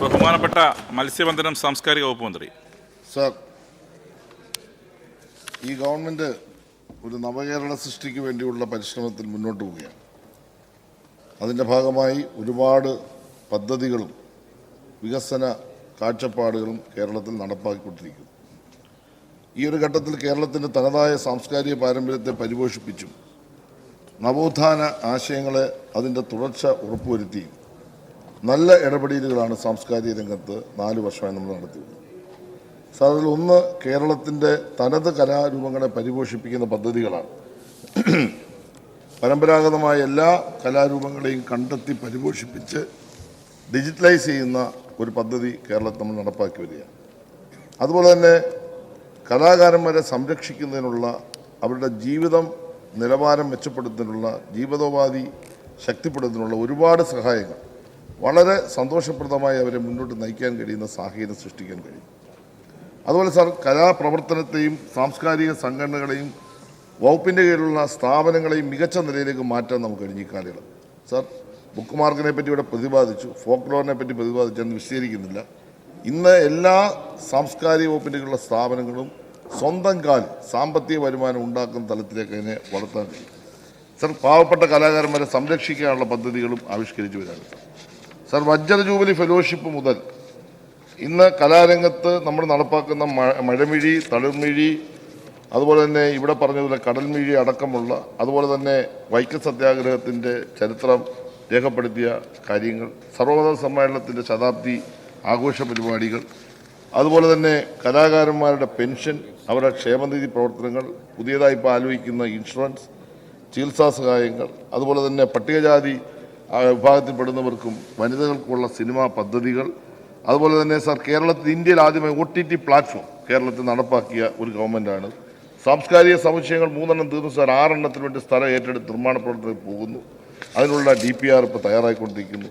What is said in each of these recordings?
ബഹുമാനപ്പെട്ട മത്സ്യബന്ധനം സാംസ്കാരിക വകുപ്പ് മന്ത്രി. സർ ഈ ഗവൺമെന്റ് ഒരു നവകേരള സൃഷ്ടിക്ക് വേണ്ടിയുള്ള പരിശ്രമത്തിൽ മുന്നോട്ട് പോവുകയാണ്. അതിന്റെ ഭാഗമായി ഒരുപാട് പദ്ധതികളും വികസന കാഴ്ചപ്പാടുകളും കേരളത്തിൽ നടപ്പാക്കിക്കൊണ്ടിരിക്കുന്നു. ഈ ഒരു ഘട്ടത്തിൽ കേരളത്തിന്റെ തനതായ സാംസ്കാരിക പാരമ്പര്യത്തെ പരിപോഷിപ്പിച്ചും നവോത്ഥാന ആശയങ്ങളെ അതിന്റെ തുടർച്ച ഉറപ്പുവരുത്തിയും നല്ല ഇടപെടലുകളാണ് സാംസ്കാരിക രംഗത്ത് നാല് വർഷമായി നമ്മൾ നടത്തിയത് സാർ അതിൽ ഒന്ന് കേരളത്തിന്റെ തനത് കലാരൂപങ്ങളെ പരിപോഷിപ്പിക്കുന്ന പദ്ധതികളാണ്. പരമ്പരാഗതമായ എല്ലാ കലാരൂപങ്ങളെയും കണ്ടെത്തി പരിപോഷിപ്പിച്ച് ഡിജിറ്റലൈസ് ചെയ്യുന്ന ഒരു പദ്ധതി കേരളത്തിൽ നമ്മൾ നടപ്പാക്കി വരികയാണ്. അതുപോലെ തന്നെ കലാകാരന്മാരെ സംരക്ഷിക്കുന്നതിനുള്ള അവരുടെ ജീവിതം നിലവാരം മെച്ചപ്പെടുത്തുന്നതിനുള്ള ജീവിതോപാധി ശക്തിപ്പെടുത്തുന്നതിനുള്ള ഒരുപാട് സഹായങ്ങൾ വളരെ സന്തോഷപ്രദമായി അവരെ മുന്നോട്ട് നയിക്കാൻ കഴിയുന്ന സാഹചര്യം സൃഷ്ടിക്കാൻ കഴിയും. അതുപോലെ സാർ കലാപ്രവർത്തനത്തെയും സാംസ്കാരിക സംഘടനകളെയും വകുപ്പിന്റെ കീഴിലുള്ള സ്ഥാപനങ്ങളെയും മികച്ച നിലയിലേക്ക് മാറ്റാൻ നമുക്ക് കഴിഞ്ഞു ഈ കാലയളവ്. സാർ ബുക്ക് മാർക്കിനെ പറ്റി ഇവിടെ പ്രതിപാദിച്ചു ഫോക്ക് ലോറിനെ പറ്റി പ്രതിപാദിച്ചു എന്ന് വിശദീകരിക്കുന്നില്ല. ഇന്ന് എല്ലാ സാംസ്കാരിക വകുപ്പിന്റെ കീഴിലുള്ള സ്ഥാപനങ്ങളും സ്വന്തം കാൽ സാമ്പത്തിക വരുമാനം ഉണ്ടാക്കുന്ന തലത്തിലേക്ക് അതിനെ വളർത്താൻ കഴിയും. സാർ പാവപ്പെട്ട കലാകാരന്മാരെ സംരക്ഷിക്കാനുള്ള പദ്ധതികളും ആവിഷ്കരിച്ചു വരാണ് സാർ വജ്ര ജൂബിലി ഫെലോഷിപ്പ് മുതൽ ഇന്ന് കലാരംഗത്ത് നമ്മൾ നടപ്പാക്കുന്ന മഴമിഴി തളിർമിഴി അതുപോലെ തന്നെ ഇവിടെ പറഞ്ഞതുപോലെ കടൽമിഴി അടക്കമുള്ള അതുപോലെ തന്നെ വൈക്കം സത്യാഗ്രഹത്തിന്റെ ചരിത്രം രേഖപ്പെടുത്തിയ കാര്യങ്ങൾ സർവമത സമ്മേളനത്തിന്റെ ശതാബ്ദി ആഘോഷ പരിപാടികൾ അതുപോലെ തന്നെ കലാകാരന്മാരുടെ പെൻഷൻ അവരുടെ ക്ഷേമനിധി പ്രവർത്തനങ്ങൾ പുതിയതായി ഇപ്പോൾ ആലോചിക്കുന്ന ഇൻഷുറൻസ് ചികിത്സാ സഹായങ്ങൾ അതുപോലെ തന്നെ പട്ടികജാതി ആ, വിഭാഗത്തിൽപ്പെടുന്നവർക്കും വനിതകൾക്കുള്ള സിനിമാ പദ്ധതികൾ. അതുപോലെ തന്നെ സാർ കേരളത്തിൽ ഇന്ത്യയിൽ ആദ്യമായി ഒ ടി ടി പ്ലാറ്റ്ഫോം കേരളത്തിൽ നടപ്പാക്കിയ ഒരു ഗവൺമെന്റാണ് സാംസ്കാരിക സമുച്ചയങ്ങൾ മൂന്നെണ്ണം തീർന്നു. സാർ ആറെണ്ണത്തിന് വേണ്ടി സ്ഥലം ഏറ്റെടുത്ത് നിർമ്മാണ പ്രവർത്തനത്തിൽ പോകുന്നു. അതിനുള്ള ഡി പി ആർ ഇപ്പോൾ തയ്യാറായിക്കൊണ്ടിരിക്കുന്നു.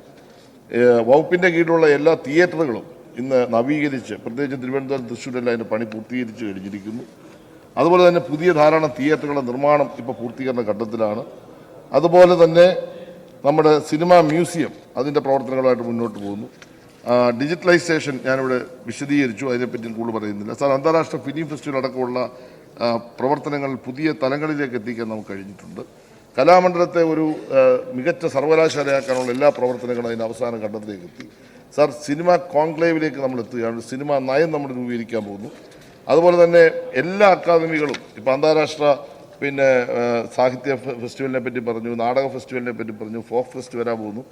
വകുപ്പിന്റെ കീഴിലുള്ള എല്ലാ തിയേറ്ററുകളും ഇന്ന് നവീകരിച്ച് പ്രത്യേകിച്ച് തിരുവനന്തപുരം തൃശ്ശൂരെല്ലാം അതിന്റെ പണി പൂർത്തീകരിച്ച് കഴിഞ്ഞിരിക്കുന്നു. അതുപോലെ തന്നെ പുതിയ ധാരാളം തിയേറ്ററുകളുടെ നിർമ്മാണം ഇപ്പോൾ പൂർത്തീകരണ ഘട്ടത്തിലാണ്. അതുപോലെ തന്നെ നമ്മുടെ സിനിമ മ്യൂസിയം അതിന്റെ പ്രവർത്തനങ്ങളുമായിട്ട് മുന്നോട്ട് പോകുന്നു. ഡിജിറ്റലൈസേഷൻ ഞാനിവിടെ വിശദീകരിച്ചു അതിനെപ്പറ്റി കൂടുതൽ പറയുന്നില്ല. സാർ അന്താരാഷ്ട്ര ഫിലിം ഫെസ്റ്റിവൽ അടക്കമുള്ള പ്രവർത്തനങ്ങൾ പുതിയ തലങ്ങളിലേക്ക് എത്തിക്കാൻ നമുക്ക് കഴിഞ്ഞിട്ടുണ്ട്. കലാമണ്ഡലത്തെ ഒരു മികച്ച സർവകലാശാലയാക്കാനുള്ള എല്ലാ പ്രവർത്തനങ്ങളും അതിന്റെ അവസാന ഘട്ടത്തിലേക്ക് എത്തി. സാർ സിനിമ കോൺക്ലേവിലേക്ക് നമ്മൾ എത്തുകയാണ്. സിനിമ നയം നമ്മൾ രൂപീകരിക്കാൻ പോകുന്നു. അതുപോലെ തന്നെ എല്ലാ അക്കാദമികളും ഇപ്പോൾ അന്താരാഷ്ട്ര പിന്നെ സാഹിത്യ ഫെസ്റ്റിവലിനെ പറ്റി പറഞ്ഞു നാടക ഫെസ്റ്റിവലിനെ പറ്റി പറഞ്ഞു ഫോക്ക് ഫെസ്റ്റ് വരാൻ പോകുന്നു.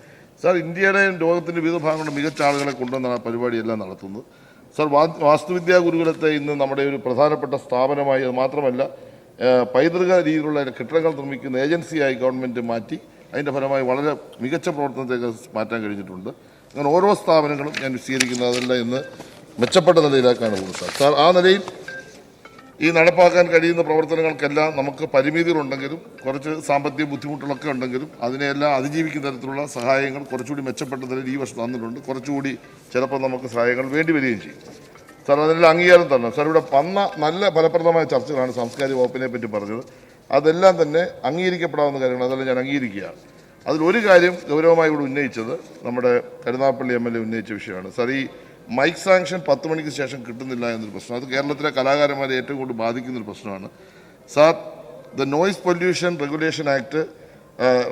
സാർ ഇന്ത്യയുടെയും ലോകത്തിന്റെ വിവിധ ഭാഗങ്ങളുടെ മികച്ച ആളുകളെ കൊണ്ടുവന്നാണ് പരിപാടിയെല്ലാം നടത്തുന്നത്. സാർ വാസ്തുവിദ്യാ ഗുരുകുലത്തെ ഇന്ന് നമ്മുടെ ഒരു പ്രധാനപ്പെട്ട സ്ഥാപനമായി അത് മാത്രമല്ല പൈതൃക രീതിയിലുള്ള കെട്ടിടങ്ങൾ നിർമ്മിക്കുന്ന ഏജൻസിയായി ഗവൺമെന്റ് മാറ്റി അതിന്റെ ഫലമായി വളരെ മികച്ച പ്രവർത്തനത്തേക്ക് മാറ്റാൻ കഴിഞ്ഞിട്ടുണ്ട്. അങ്ങനെ ഓരോ സ്ഥാപനങ്ങളും ഞാൻ വിശദീകരിക്കുന്നത് അതെല്ലാം ഇന്ന് മെച്ചപ്പെട്ട നിലയിലാക്കാണ് പോകുന്നത്. സാർ സാർ ആ നിലയിൽ ഈ നടപ്പാക്കാൻ കഴിയുന്ന പ്രവർത്തനങ്ങൾക്കെല്ലാം നമുക്ക് പരിമിതികളുണ്ടെങ്കിലും കുറച്ച് സാമ്പത്തിക ബുദ്ധിമുട്ടുകളൊക്കെ ഉണ്ടെങ്കിലും അതിനെയെല്ലാം അതിജീവിക്കുന്ന തരത്തിലുള്ള സഹായങ്ങൾ കുറച്ചുകൂടി മെച്ചപ്പെട്ട നിലയിൽ ഈ വർഷം തന്നിട്ടുണ്ട്. കുറച്ചുകൂടി ചിലപ്പോൾ നമുക്ക് സഹായങ്ങൾ വേണ്ടി വരികയും ചെയ്യും. സാർ അതിനെല്ലാം അംഗീകാരം തന്നെ സാർ ഇവിടെ വന്ന നല്ല ഫലപ്രദമായ ചർച്ചകളാണ് സാംസ്കാരിക വകുപ്പിനെ പറ്റി പറഞ്ഞത്. അതെല്ലാം തന്നെ അംഗീകരിക്കപ്പെടാവുന്ന കാര്യങ്ങൾ അതെല്ലാം ഞാൻ അംഗീകരിക്കുകയാണ്. അതിലൊരു കാര്യം ഗൗരവമായി ഇവിടെ ഉന്നയിച്ചത് നമ്മുടെ കരുനാപ്പള്ളി എം എൽ എ ഉന്നയിച്ച വിഷയമാണ്. സാർ ഈ മൈക്ക് സാങ്ഷൻ പത്ത് മണിക്ക് ശേഷം കിട്ടുന്നില്ല എന്നൊരു പ്രശ്നം. അത് കേരളത്തിലെ കലാകാരന്മാരെ ഏറ്റവും കൂടുതൽ ബാധിക്കുന്നൊരു പ്രശ്നമാണ്. Sir the noise pollution regulation act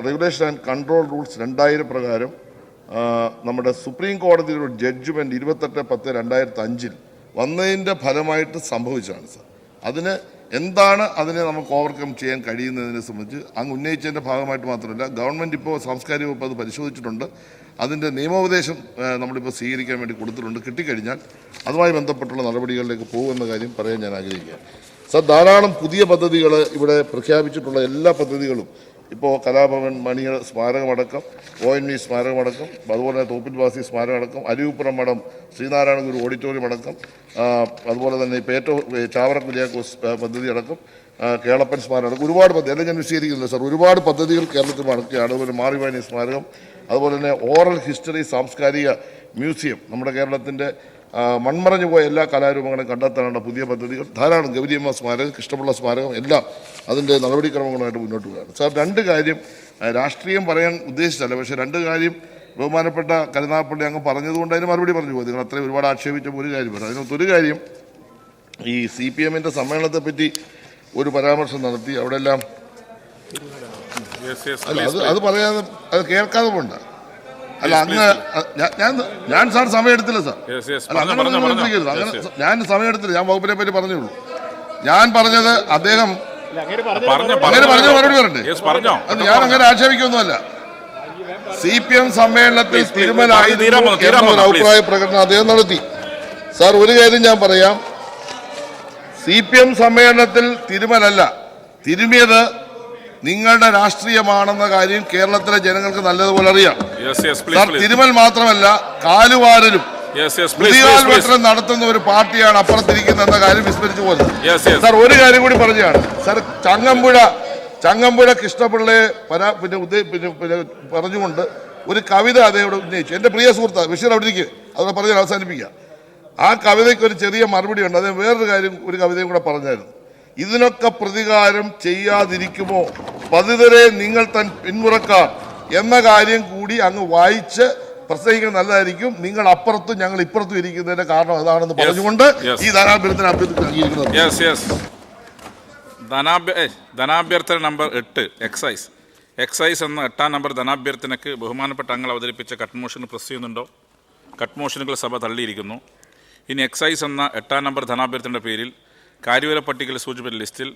regulation and control rules രണ്ടായിരം പ്രകാരം നമ്മുടെ സുപ്രീം കോടതിയുടെ ജഡ്ജ്മെന്റ് ഇരുപത്തെട്ട് പത്ത് രണ്ടായിരത്തി അഞ്ചിൽ വന്നതിന്റെ ഫലമായിട്ട് സംഭവിച്ചതാണ് സാർ. അതിന് എന്താണ് അതിനെ നമുക്ക് ഓവർകം ചെയ്യാൻ കഴിയുന്നതിനെ സംബന്ധിച്ച് അങ്ങ് ഉന്നയിച്ചതിന്റെ ഭാഗമായിട്ട് മാത്രമല്ല ഗവൺമെന്റ് ഇപ്പോൾ സാംസ്കാരിക വകുപ്പ് അത് പരിശോധിച്ചിട്ടുണ്ട്. അതിന്റെ നിയമോപദേശം നമ്മളിപ്പോൾ സ്വീകരിക്കാൻ വേണ്ടി കൊടുത്തിട്ടുണ്ട്. കിട്ടിക്കഴിഞ്ഞാൽ അതുമായി ബന്ധപ്പെട്ടുള്ള നടപടികളിലേക്ക് പോകുമെന്ന കാര്യം പറയാൻ ഞാൻ ആഗ്രഹിക്കുക സർ ധാരാളം പുതിയ പദ്ധതികൾ ഇവിടെ പ്രഖ്യാപിച്ചിട്ടുള്ള എല്ലാ പദ്ധതികളും ഇപ്പോൾ കലാഭവൻ മണിയുടെ സ്മാരകമടക്കം ഒ എൻ വി സ്മാരകമടക്കം അതുപോലെ തന്നെ തോപ്പിൽ വാസി സ്മാരകമടക്കം അരിവുപ്പുറം മഠം ശ്രീനാരായണ ഗുരു ഓഡിറ്റോറിയം അടക്കം അതുപോലെ തന്നെ ഇപ്പോൾ ഏറ്റവും ചാവറ പദ്ധതി അടക്കം കേളപ്പൻ സ്മാരകം ഒരുപാട് പദ്ധതി എല്ലാം ഞാൻ വിശദീകരിക്കുന്നില്ല സാർ ഒരുപാട് പദ്ധതികൾ കേരളത്തിൽ നടക്കുകയാണ്. അതുപോലെ മാറിവാനി സ്മാരകം അതുപോലെ തന്നെ ഓറൽ ഹിസ്റ്ററി സാംസ്കാരിക മ്യൂസിയം നമ്മുടെ കേരളത്തിന്റെ മൺമറഞ്ഞു പോയ എല്ലാ കലാരൂപങ്ങളും കണ്ടെത്താനുള്ള പുതിയ പദ്ധതികൾ ധാരാളം ഗൗരിയമ്മ സ്മാരകം കൃഷ്ണപിള്ള സ്മാരകം എല്ലാം അതിന്റെ നടപടിക്രമങ്ങളുമായിട്ട് മുന്നോട്ട് പോവുകയാണ്. സാർ രണ്ട് കാര്യം രാഷ്ട്രീയം പറയാൻ ഉദ്ദേശിച്ചല്ല പക്ഷേ രണ്ട് കാര്യം ബഹുമാനപ്പെട്ട കരുനാഗപ്പള്ളി അങ്ങ് പറഞ്ഞതുകൊണ്ട് അതിന് മറുപടി പറഞ്ഞു പോയി. നിങ്ങൾ അത്രയും ഒരുപാട് ആക്ഷേപിച്ച ഒരു കാര്യമാണ് പറഞ്ഞു അതിനകത്തൊരു കാര്യം ഈ സി പി എമ്മിന്റെ സമ്മേളനത്തെ പറ്റി ഒരു പരാമർശം നടത്തി അവിടെ എല്ലാം യെസ് യെസ് അല്ല അത് അത് പറയാതെ അത് കേൾക്കാതെ പോണ്ട. അല്ല അങ്ങ് ഞാൻ- ഞാൻ സാർ സമയമെടുത്തില്ല സാർ. യെസ് യെസ് അല്ല അങ്ങനെ വിളിക്കരുത്. അങ്ങനെ ഞാൻ സമയമെടുത്തില്ല ഞാൻ വകുപ്പിനെ പറ്റി പറഞ്ഞുള്ളൂ ഞാൻ പറഞ്ഞത് അദ്ദേഹം പറഞ്ഞു അങ്ങനെ പറഞ്ഞ മറുപടി പറഞ്ഞേ. ഞാൻ അങ്ങനെ ആക്ഷേപിക്കൊന്നുമല്ല. സി പി എം സമ്മേളനത്തിൽ തിരുമലായിരുന്നു എന്നൊരു അഭിപ്രായ പ്രകടനം അദ്ദേഹം നടത്തി. സാർ ഒരു കാര്യം ഞാൻ പറയാം. സി പി എം സമ്മേളനത്തിൽ തിരുമലല്ല തിരുമിയത് നിങ്ങളുടെ രാഷ്ട്രീയമാണെന്ന കാര്യം കേരളത്തിലെ ജനങ്ങൾക്ക് നല്ലതുപോലെ അറിയാം. സാർ തിരുമൽ മാത്രമല്ല കാലുവാരലും പുതിയാൽ നടത്തുന്ന ഒരു പാർട്ടിയാണ് അപ്പുറത്തിരിക്കുന്ന എന്ന കാര്യം വിസ്മരിച്ചു പോകുന്നത്. സാർ ഒരു കാര്യം കൂടി പറഞ്ഞാണ്. സാർ ചങ്ങമ്പുഴ ചങ്ങമ്പുഴ കൃഷ്ണപിള്ളയെ പരാ പിന്നെ ഉദ്ദേ പിന്നെ പിന്നെ പറഞ്ഞുകൊണ്ട് ഒരു കവിത അതേവിടെ ഉന്നയിച്ചു. എന്റെ പ്രിയ സുഹൃത്ത് ബഷീർ അവിടെ ഇരിക്കുക അതോടെ പറഞ്ഞ് അവസാനിപ്പിക്കുക ആ കവിതയ്ക്ക് ഒരു ചെറിയ മറുപടി ഉണ്ട്. അദ്ദേഹം വേറൊരു കാര്യം ഒരു കവിതയും കൂടെ പറഞ്ഞായിരുന്നു. ഇതിനൊക്കെ പ്രതികാരം ചെയ്യാതിരിക്കുമോ? പതിതരെ നിങ്ങൾ തൻ പിന്മുറക്കാർ എന്ന കാര്യം കൂടി അങ്ങ് വായിച്ച് പ്രസംഗിക്കുന്നത് നല്ലതായിരിക്കും. നിങ്ങൾ അപ്പുറത്തും ഞങ്ങൾ ഇപ്പുറത്തും ഇരിക്കുന്നതിന്റെ കാരണം അതാണെന്ന് പറഞ്ഞുകൊണ്ട് ഈ ധനാഭ്യർത്ഥന ധനാഭ്യർത്ഥന നമ്പർ എട്ട് എക്സൈസ് എക്സൈസ് എന്ന എട്ടാം നമ്പർ ധനാഭ്യർത്ഥനയ്ക്ക് ബഹുമാനപ്പെട്ട അംഗങ്ങൾ അവതരിപ്പിച്ച കട്ട് മോഷൻ പ്രസ് ചെയ്യുന്നുണ്ടോ? കട്ട് മോഷനുകൾ സഭ തള്ളിയിരിക്കുന്നു. ഇനി എക്സൈസ് എന്ന എട്ടാം നമ്പർ ധനാഭ്യർത്ഥനയുടെ പേരിൽ കാര്യവര പട്ടികയിൽ സൂചിപ്പിച്ച ലിസ്റ്റിൽ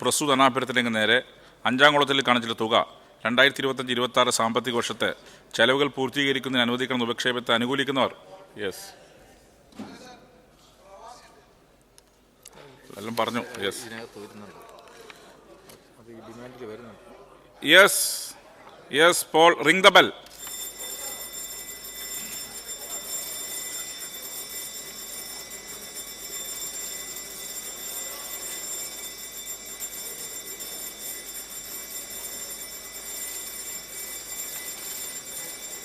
പ്രസ്തുത ധനാഭ്യർത്ഥനയ്ക്ക് നേരെ അഞ്ചാം കുളത്തിൽ കാണിച്ചിട്ടുള്ള തുക രണ്ടായിരത്തി ഇരുപത്തഞ്ച് ഇരുപത്തി ആറ് സാമ്പത്തിക വർഷത്തെ ചെലവുകൾ പൂർത്തീകരിക്കുന്നതിന് അനുവദിക്കണം ഉപക്ഷേപത്തെ അനുകൂലിക്കുന്നവർ. യെസ് എല്ലാം പറഞ്ഞു. Yes yes yes poll ring the bell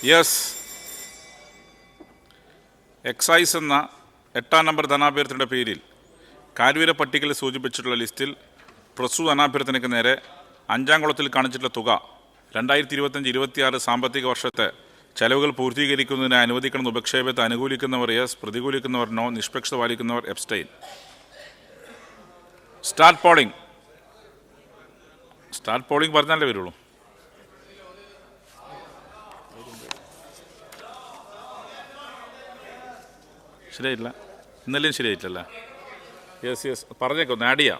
yes excise എന്ന എട്ടാം നമ്പർ ധനാഭ്യർത്ഥനയുടെ പേരിൽ കാര്യവീര പട്ടികയിൽ സൂചിപ്പിച്ചിട്ടുള്ള ലിസ്റ്റിൽ പ്രസു ധനാഭ്യർത്ഥനയ്ക്ക് നേരെ അഞ്ചാം കുളത്തിൽ കാണിച്ചിട്ടുള്ള തുക രണ്ടായിരത്തി ഇരുപത്തഞ്ച് ഇരുപത്തിയാറ് സാമ്പത്തിക വർഷത്തെ ചെലവുകൾ പൂർത്തീകരിക്കുന്നതിന് അനുവദിക്കണമെന്ന് ഉപക്ഷേപത്തെ അനുകൂലിക്കുന്നവർ യെസ് പ്രതികൂലിക്കുന്നവർ നോ നിഷ്പക്ഷത പാലിക്കുന്നവർ abstain start polling start polling പറഞ്ഞാലേ വരുള്ളൂ. ശരിയായില്ല ഇന്നലെയും ശരിയായിട്ടില്ല യെസ് യെസ് പറഞ്ഞേക്കോ നാഡിയ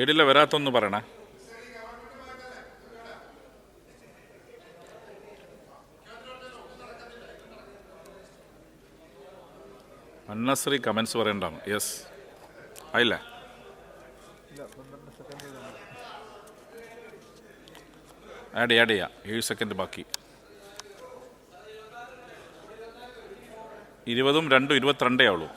ഏടില്ല വരാത്തൊന്ന് പറയണേ. അന്നസറി കമൻസ് പറയണ്ടാണ് യെസ് ആയില്ല? ആഡ് ചെയ്യാം ഏഴ് സെക്കൻഡ് ബാക്കി. ഇരുപതും രണ്ടും ഇരുപത്തിരണ്ടേ ആവുള്ളൂ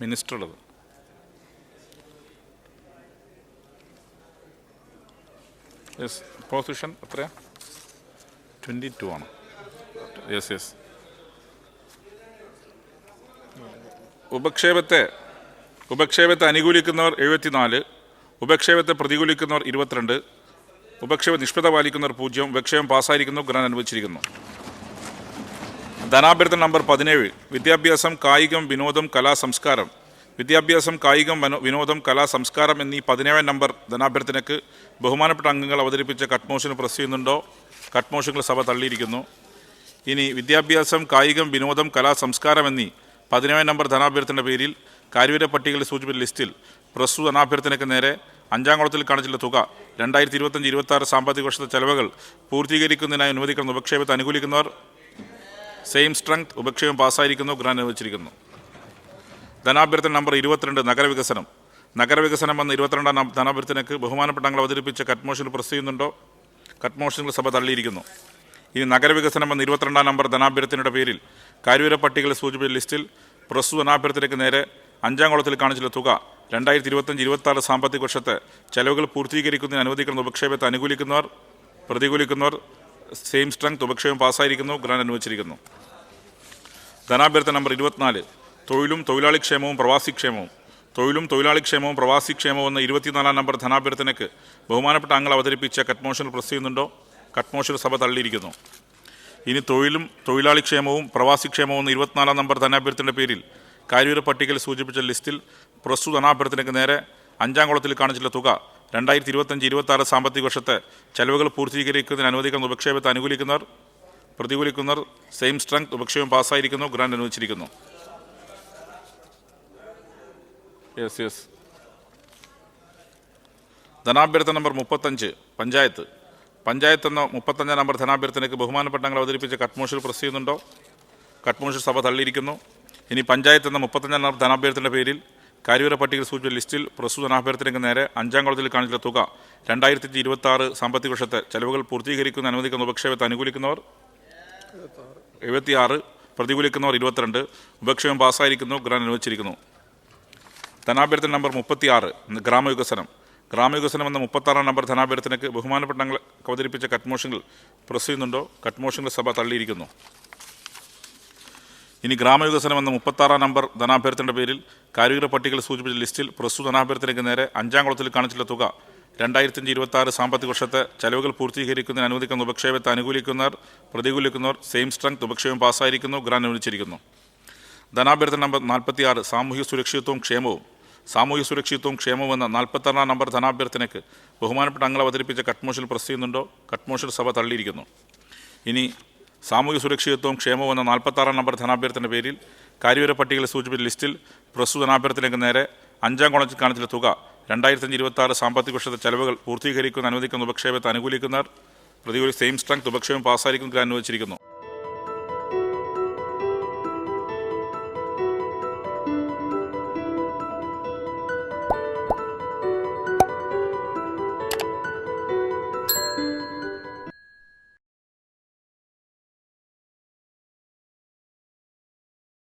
മിനിസ്റ്റർ ഉള്ളത് യെസ് പൊസിഷൻ എത്രയാ? ട്വന്റി ടു ആണ്. യെസ് യെസ് ഉപക്ഷേപത്തെ ഉപക്ഷേപത്തെ അനുകൂലിക്കുന്നവർ എഴുപത്തിനാല് ഉപക്ഷേപത്തെ പ്രതികൂലിക്കുന്നവർ ഇരുപത്തിരണ്ട് ഉപക്ഷേപ നിഷ്പത പാലിക്കുന്നവർ പൂജ്യം ഉപക്ഷേപം പാസ്സായിരിക്കുന്നു ഗ്രാൻ അനുവദിച്ചിരിക്കുന്നു. ധനാഭ്യർത്ഥന നമ്പർ പതിനേഴ് വിദ്യാഭ്യാസം കായികം വിനോദം കലാ സംസ്കാരം. വിദ്യാഭ്യാസം കായികം വനോ- വിനോദം കലാ സംസ്കാരം എന്നീ പതിനേഴാം നമ്പർ ധനാഭ്യർത്ഥനയ്ക്ക് ബഹുമാനപ്പെട്ട അംഗങ്ങൾ അവതരിപ്പിച്ച കട്ട്മോഷന് പ്രസ് ചെയ്യുന്നുണ്ടോ? കട്ട്മോഷനുകൾ സഭ തള്ളിയിരിക്കുന്നു. ഇനി വിദ്യാഭ്യാസം കായികം വിനോദം കലാ സംസ്കാരം എന്നീ പതിനേഴാം നമ്പർ ധനാഭ്യർത്ഥനയുടെ പേരിൽ കാര്യവര പട്ടികയിൽ സൂചിപ്പിച്ച ലിസ്റ്റിൽ പ്രസ്തുത അനാഭ്യർത്ഥനയ്ക്ക് നേരെ അഞ്ചാം കുളത്തിൽ കാണിച്ചുള്ള തുക രണ്ടായിരത്തി ഇരുപത്തഞ്ച് ഇരുപത്തി ആറ് സാമ്പത്തിക വർഷത്തെ ചെലവുകൾ പൂർത്തീകരിക്കുന്നതിനായി അനുവദിക്കുന്ന ഉപക്ഷേപത്തെ അനുകൂലിക്കുന്നവർ സെയിം സ്ട്രെങ്ത് ഉപക്ഷേപം പാസ്സായിരിക്കുന്നു ഗ്രാൻഡ് അനുവദിച്ചിരിക്കുന്നു. ധനാഭ്യർത്ഥന നമ്പർ ഇരുപത്തിരണ്ട് നഗരവികസനം. നഗരവികസനം എന്ന ഇരുപത്തിരണ്ടാം ധനാഭ്യർത്ഥനയ്ക്ക് ബഹുമാനപ്പെട്ട അംഗങ്ങൾ അവതരിപ്പിച്ച കട്ട്മോഷനിൽ പ്രസ് ചെയ്യുന്നുണ്ടോ? മോഷൻ സഭ തള്ളിയിരിക്കുന്നു. ഇനി നഗരവികസനം എന്ന ഇരുപത്തിരണ്ടാം നമ്പർ ധനാഭ്യർത്ഥനയുടെ പേരിൽ കാര്യവര പട്ടികയിൽ സൂചിപ്പിച്ച ലിസ്റ്റിൽ പ്രസ്തുത ധനാഭ്യർത്ഥനയ്ക്ക് നേരെ അഞ്ചാം കോളത്തിൽ കാണിച്ചുള്ള തുക രണ്ടായിരത്തി ഇരുപത്തഞ്ച് ഇരുപത്തി ആറ് സാമ്പത്തിക വർഷത്തെ ചെലവുകൾ പൂർത്തീകരിക്കുന്നതിന് അനുവദിക്കുന്ന ഉപക്ഷേപത്തെ അനുകൂലിക്കുന്നവർ പ്രതികൂലിക്കുന്നവർ സെയിം സ്ട്രെങ്ത് ഉപക്ഷേപം പാസ്സായിരിക്കുന്നു ഗ്രാൻഡ് അനുവദിച്ചിരിക്കുന്നു. ധനാഭ്യർത്ഥന നമ്പർ ഇരുപത്തിനാല് തൊഴിലും തൊഴിലാളി ക്ഷേമവും പ്രവാസി ക്ഷേമവും തൊഴിലും തൊഴിലാളി ക്ഷേമവും പ്രവാസി ക്ഷേമവും എന്ന ഇരുപത്തിനാലാം നമ്പർ ധനാഭ്യർത്ഥനയ്ക്ക് ബഹുമാനപ്പെട്ട അംഗങ്ങൾ അവതരിപ്പിച്ച കട്ട് മോഷൻ പ്രസ് ചെയ്യുന്നുണ്ടോ? കട്ട് മോഷൻ സഭ തള്ളിയിരിക്കുന്നു. ഇനി തൊഴിലും തൊഴിലാളി ക്ഷേമവും പ്രവാസി ക്ഷേമവും എന്ന ഇരുപത്തിനാലാം നമ്പർ ധനാഭ്യർത്ഥനയുടെ പേരിൽ കാര്യൂര പട്ടികയിൽ സൂചിപ്പിച്ച ലിസ്റ്റിൽ പ്രസ്തുത ധനാഭ്യർത്ഥനയ്ക്ക് നേരെ അഞ്ചാം കുളത്തിൽ കാണിച്ചിട്ടുള്ള തുക രണ്ടായിരത്തി ഇരുപത്തഞ്ച് ഇരുപത്തി ആറ് സാമ്പത്തിക വർഷത്തെ ചെലവുകൾ പൂർത്തീകരിക്കുന്നതിന് അനുവദിക്കുന്ന ഉപക്ഷേപത്തെ അനുകൂലിക്കുന്നവർ പ്രതികൂലിക്കുന്നവർ സെയിം സ്ട്രെങ്ത് ഉപക്ഷേപം പാസ്സായിരിക്കുന്നു ഗ്രാൻഡ് അനുവദിച്ചിരിക്കുന്നു. യെസ് യെസ് ധനാഭ്യർത്ഥന നമ്പർ മുപ്പത്തഞ്ച് പഞ്ചായത്ത്. പഞ്ചായത്ത് എന്ന മുപ്പത്തഞ്ചാം നമ്പർ ധനാഭ്യർത്ഥനയ്ക്ക് ബഹുമാനപ്പെട്ടങ്ങൾ അവതരിപ്പിച്ച കട്ട്മോഷിൽ പ്രസ് ചെയ്യുന്നുണ്ടോ? കട്ട്മോഷിൽ സഭ തള്ളിയിരിക്കുന്നു. ഇനി പഞ്ചായത്ത് എന്ന മുപ്പത്തഞ്ചാം ധനാഭ്യർത്ഥനയുടെ പേരിൽ കാര്യവര പട്ടികയിൽ സൂചിപ്പിച്ച ലിസ്റ്റിൽ പ്രസ്തുത ധനാഭ്യർത്ഥനയ്ക്ക് നേരെ അഞ്ചാം കോളത്തിൽ കാണിച്ച തുക രണ്ടായിരത്തി ഇരുപത്തി ആറ് സാമ്പത്തിക വർഷത്തെ ചെലവുകൾ പൂർത്തീകരിക്കുന്ന അനുവദിക്കുന്ന ഉപക്ഷേപത്തെ അനുകൂലിക്കുന്നവർ എഴുപത്തിയാറ് പ്രതികൂലിക്കുന്നവർ ഇരുപത്തിരണ്ട് ഉപക്ഷേപം പാസ്സായിരിക്കുന്നു ഗ്രാൻ അനുവദിച്ചിരിക്കുന്നു. ധനാഭ്യർത്ഥന നമ്പർ മുപ്പത്തിയാറ് ഗ്രാമവികസനം. ഗ്രാമവികസനം എന്ന മുപ്പത്താറാം നമ്പർ ധനാഭ്യർത്ഥനയ്ക്ക് ബഹുമാനപ്പെട്ട അവതരിപ്പിച്ച കട്ട്മോഷങ്ങൾ പ്രസ് ചെയ്യുന്നുണ്ടോ കട്ട്മോഷങ്ങൾ സഭ തള്ളിയിരിക്കുന്നു. ഇനി ഗ്രാമവികസനം എന്ന മുപ്പത്താറാം നമ്പർ ധനാഭ്യർത്ഥനയുടെ പേരിൽ കാര്യകര പട്ടികയിൽ സൂചിപ്പിച്ച ലിസ്റ്റിൽ പ്രസ്തുത ധനാഭ്യർത്ഥനയ്ക്ക് നേരെ അഞ്ചാം കുളത്തിൽ കാണിച്ചുള്ള തുക രണ്ടായിരത്തി അഞ്ച് ഇരുപത്തി ആറ് സാമ്പത്തിക വർഷത്തെ ചെലവുകൾ പൂർത്തീകരിക്കുന്നതിന് അനുവദിക്കുന്ന ഉപക്ഷേപത്തെ അനുകൂലിക്കുന്നവർ പ്രതികൂലിക്കുന്നവർ സെയിം സ്ട്രെങ്ത് ഉപക്ഷേപം പാസ്സായിരിക്കുന്നു ഗ്രാൻ അനുവദിച്ചിരിക്കുന്നു. ധനാഭ്യർത്ഥന നമ്പർ നാൽപ്പത്തി ആറ് സാമൂഹ്യ സുരക്ഷിതത്വവും ക്ഷേമവും. സാമൂഹ്യ സുരക്ഷിതത്വവും ക്ഷേമവും എന്ന നാൽപ്പത്താറാം നമ്പർ ധനാഭ്യർത്ഥനയ്ക്ക് ബഹുമാനപ്പെട്ട അംഗങ്ങൾ അവതരിപ്പിച്ച കട്ട്മോഷൻ പ്രസ് ചെയ്യുന്നുണ്ടോ? കട്ട്മോഷൻ സഭ തള്ളിയിരിക്കുന്നു. ഇനി സാമൂഹ്യ സുരക്ഷിതത്വവും ക്ഷേമവും എന്ന നാൽപ്പത്താറാം നമ്പർ ധനാഭ്യർത്ഥന പേരിൽ കാര്യവര പട്ടികയിൽ സൂചിപ്പിച്ച ലിസ്റ്റിൽ പ്രസ്തുത ധനാഭ്യർത്ഥനയ്ക്ക് നേരെ അഞ്ചാം കോളത്തിൽ കാണിച്ചിലെ തുക രണ്ടായിരത്തഞ്ച് ഇരുപത്തി ആറ് സാമ്പത്തിക വർഷത്തെ ചെലവുകൾ പൂർത്തീകരിക്കുന്ന അനുവദിക്കുന്ന ഉപക്ഷേപത്തെ അനുകൂലിക്കുന്നവർ പ്രതികൂലി സെയിം സ്ട്രെങ്ത് ഉപക്ഷേപം പാസ്സായിരിക്കുന്നതിൽ അനുവദിച്ചിരിക്കുന്നു.